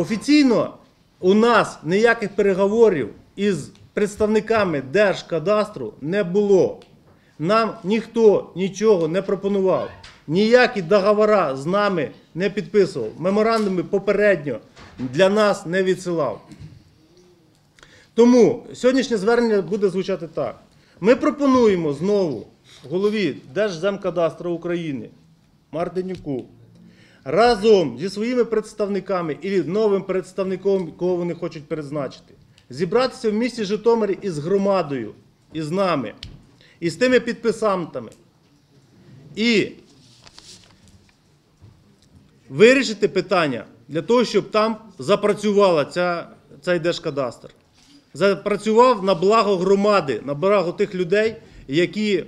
Офіційно у нас ніяких переговорів із представниками Держкадастру не було. Нам ніхто нічого не пропонував. Ніякі договори з нами не підписував. Меморандуми попередньо для нас не відсилав. Тому сьогоднішнє звернення буде звучати так. Ми пропонуємо знову голові Держземкадастру України Мартинюку разом зі своїми представниками і новим представником, кого вони хочуть призначити, зібратися в місті Житомирі із громадою, із нами, і з тими підписантами. І вирішити питання для того, щоб там запрацювала ця, цей держкадастр. Запрацював на благо громади, на благо тих людей, які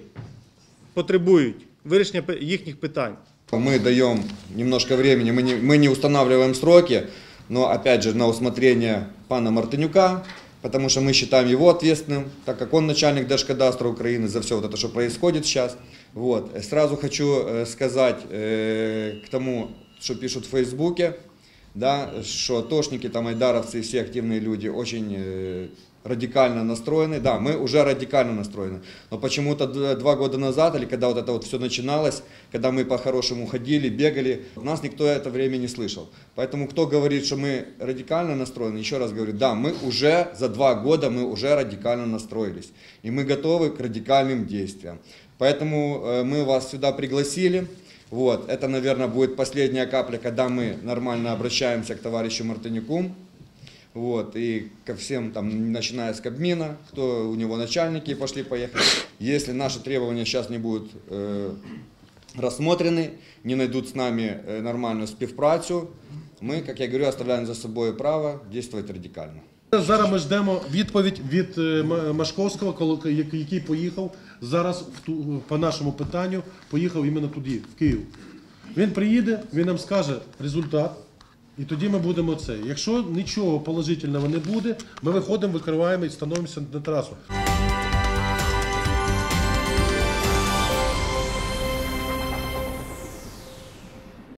потребують вирішення їхніх питань. Мы даем немножко времени, мы не, мы не устанавливаем сроки, но опять же на усмотрение пана Мартынюка, потому что мы считаем его ответственным, так как он начальник Держкадастра Украины за все вот это, что происходит сейчас. Вот. Э, Сразу хочу э, сказать э, к тому, что пишут в Фейсбуке, да, что атошники, там, айдаровцы, все активные люди очень э, радикально настроены. Да, мы уже радикально настроены. Но почему-то два года назад, или когда вот это вот все начиналось, когда мы по-хорошему ходили, бегали, нас никто это время не слышал. Поэтому кто говорит, что мы радикально настроены, еще раз говорю, да, мы уже за два года мы уже радикально настроились. И мы готовы к радикальным действиям. Поэтому э, мы вас сюда пригласили. Вот, это, наверное, будет последняя капля, когда мы нормально обращаемся к товарищу Мартынюку. Вот, и ко всем, там, начиная с Кабмина, кто у него начальники пошли-поехали. Если наши требования сейчас не будут э, рассмотрены, не найдут с нами э, нормальную співпрацю, мы, как я говорю, оставляем за собой право действовать радикально. Зараз ми ждемо відповідь від е, Машковського, який поїхав зараз в ту- по нашому питанню, поїхав іменно туди, в Київ. Він приїде, він нам скаже результат, і тоді ми будемо це. Якщо нічого положительного не буде, ми виходимо, викриваємо і становимося на трасу.